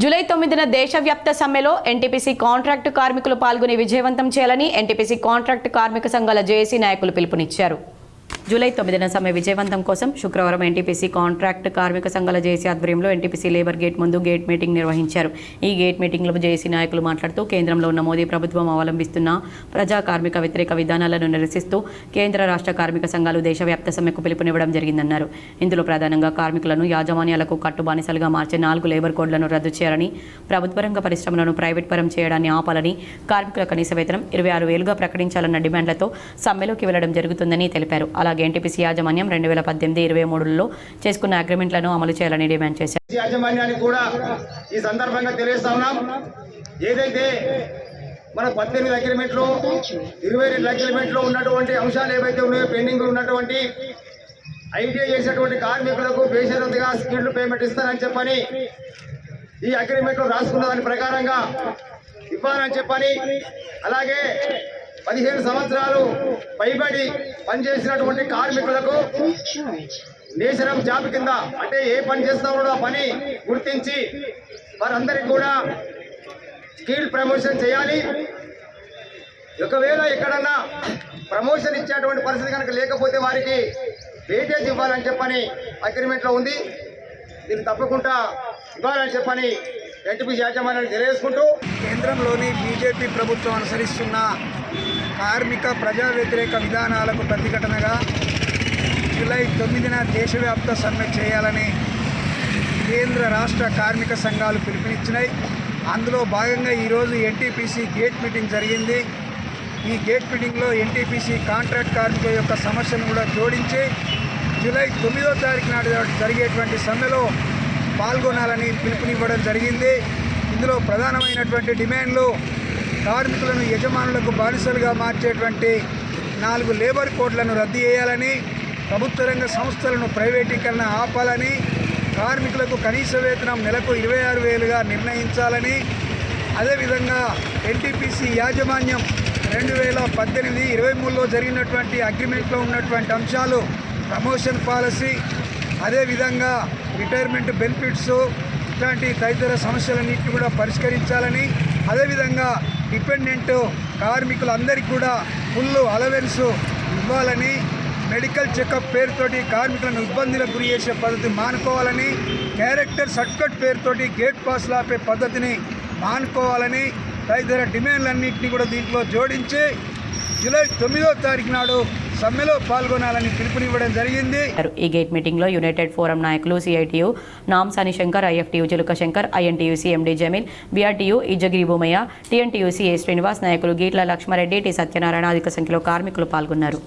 July తొమ్మిదిన దేశవ్యాప్త సమ్మెలో ఎన్టీపీసీ కాంట్రాక్టు కార్మికులు పాల్గొని విజయవంతం చేయాలని ఎన్టీపీసీ కాంట్రాక్టు కార్మిక సంఘాల జేఏసీ నాయకులు పిలుపునిచ్చారు. జూలై తొమ్మిదిన సమ్మె విజయవంతం కోసం శుక్రవారం ఎన్టీపీసీ కాంట్రాక్ట్ కార్మిక సంఘాల జేఏసీ ఆధ్వర్యంలో ఎన్టీపీసీ లేబర్ గేట్ ముందు గేట్ మీటింగ్ నిర్వహించారు. ఈ గేట్ మీటింగ్లో జేఏసీ నాయకులు మాట్లాడుతూ కేంద్రంలో ఉన్న మోదీ ప్రభుత్వం అవలంబిస్తున్న ప్రజా కార్మిక వ్యతిరేక విధానాలను నిరసిస్తూ కేంద్ర రాష్ట్ర కార్మిక సంఘాలు దేశవ్యాప్త సమ్మెకు పిలుపునివ్వడం జరిగిందన్నారు. ఇందులో ప్రధానంగా కార్మికులను యాజమాన్యాలకు కట్టుబానిసలుగా మార్చే నాలుగు లేబర్ కోడ్లను రద్దు చేయాలని ప్రభుత్వ రంగ పరిశ్రమలను ప్రైవేట్ పరం చేయడాన్ని ఆపాలని కార్మికుల కనీస వేతనం ఇరవై ఆరు వేలుగా ప్రకటించాలన్న డిమాండ్లతో సమ్మెలోకి వెళ్ళడం జరుగుతుందని తెలిపారు. అలాగే ఎన్టీపీసీ యాజమాన్యం రెండు వేల పద్దెనిమిది ఇరవై మూడులో చేసుకున్న అగ్రిమెంట్లను అమలు చేయాలని డిమాండ్ చేశారు. యాజమాన్యానికి కూడా ఈ సందర్భంగా తెలియజేస్తా ఉన్నాం. ఏదైతే మన పద్దెనిమిది అగ్రిమెంట్లు ఇరవై రెండు అగ్రిమెంట్లో ఉన్నటువంటి అంశాలు ఏవైతే ఉన్నాయో పెండింగ్ ఉన్నటువంటి ఐటీఐ చేసినటువంటి కార్మికులకు బేషరతుగా స్కిల్డ్ పేమెంట్ ఇస్తారని చెప్పని ఈ అగ్రిమెంట్లో రాసుకున్న దాని ప్రకారంగా ఇవ్వాలని చెప్పని అలాగే పదిహేను సంవత్సరాలు పైబడి పనిచేసినటువంటి కార్మికులకు నేషనం జాబ్ కింద అంటే ఏ పని చేస్తా ఉన్నాడో ఆ పని గుర్తించి వారందరికీ కూడా స్కిల్ ప్రమోషన్ చేయాలి. ఒకవేళ ఎక్కడన్నా ప్రమోషన్ ఇచ్చేటువంటి పరిస్థితి కనుక లేకపోతే వారికి వేటేజ్ ఇవ్వాలని చెప్పని అగ్రిమెంట్లో ఉంది. దీన్ని తప్పకుండా ఇవ్వాలని చెప్పని ఎన్టీపీసీ యాజమాన్యాన్ని తెలియజేసుకుంటూ కేంద్రంలోని బీజేపీ ప్రభుత్వం అనుసరిస్తున్న కార్మిక ప్రజా వ్యతిరేక విధానాలకు ప్రతిఘటనగా జూలై తొమ్మిదిన దేశవ్యాప్త సమ్మె చేయాలని కేంద్ర రాష్ట్ర కార్మిక సంఘాలు పిలుపునిచ్చినాయి. అందులో భాగంగా ఈరోజు ఎన్టీపీసీ గేట్ మీటింగ్ జరిగింది. ఈ గేట్ మీటింగ్లో ఎన్టీపీసీ కాంట్రాక్ట్ కార్మికుల యొక్క సమస్యను కూడా జోడించి జూలై తొమ్మిదో తారీఖు నాడు జరిగేటువంటి సమ్మెలో పాల్గొనాలని పిలుపునివ్వడం జరిగింది. ఇందులో ప్రధానమైనటువంటి డిమాండ్లు కార్మికులను యజమానులకు బానిసలుగా మార్చేటువంటి నాలుగు లేబర్ కోడ్లను రద్దు చేయాలని ప్రభుత్వ రంగ సంస్థలను ప్రైవేటీకరణ ఆపాలని కార్మికులకు కనీస వేతనం నెలకు ఇరవై ఆరు వేలుగా నిర్ణయించాలని అదేవిధంగా ఎన్టీపీసీ యాజమాన్యం రెండు వేల పద్దెనిమిది ఇరవై మూడులో జరిగినటువంటి అగ్రిమెంట్లో ఉన్నటువంటి అంశాలు ప్రమోషన్ పాలసీ అదేవిధంగా రిటైర్మెంట్ బెనిఫిట్స్ ఇట్లాంటి తదితర సమస్యలన్నింటినీ కూడా పరిష్కరించాలని అదేవిధంగా డిపెండెంట్ కార్మికులందరికీ కూడా ఫుల్ అలవెన్స్ ఇవ్వాలని మెడికల్ చెకప్ పేరుతోటి కార్మికులను ఇబ్బందులకు గురి చేసే పద్ధతి మానుకోవాలని క్యారెక్టర్ సర్టిఫికెట్ పేరుతోటి గేట్ పాస్ లాపే పద్ధతిని మానుకోవాలని తదితర డిమాండ్లన్నింటినీ కూడా దీంట్లో జోడించి జూలై తొమ్మిదో తారీఖు నాడు సమ్మెలో పాల్గొనాలని పిలుపునివ్వడం జరిగింది. ఈ గేట్ మీటింగ్లో యునైటెడ్ ఫోరం నాయకులు CITU Nam Shankar IFTU Juluka Shankar INTUC MD Jameel BRTU Ijagiri Bhumaiah TNTUC A Srinivas నాయకులు గీట్ల లక్ష్మారెడ్డి టి సత్యనారాయణ అధిక సంఖ్యలో కార్మికులు పాల్గొన్నారు.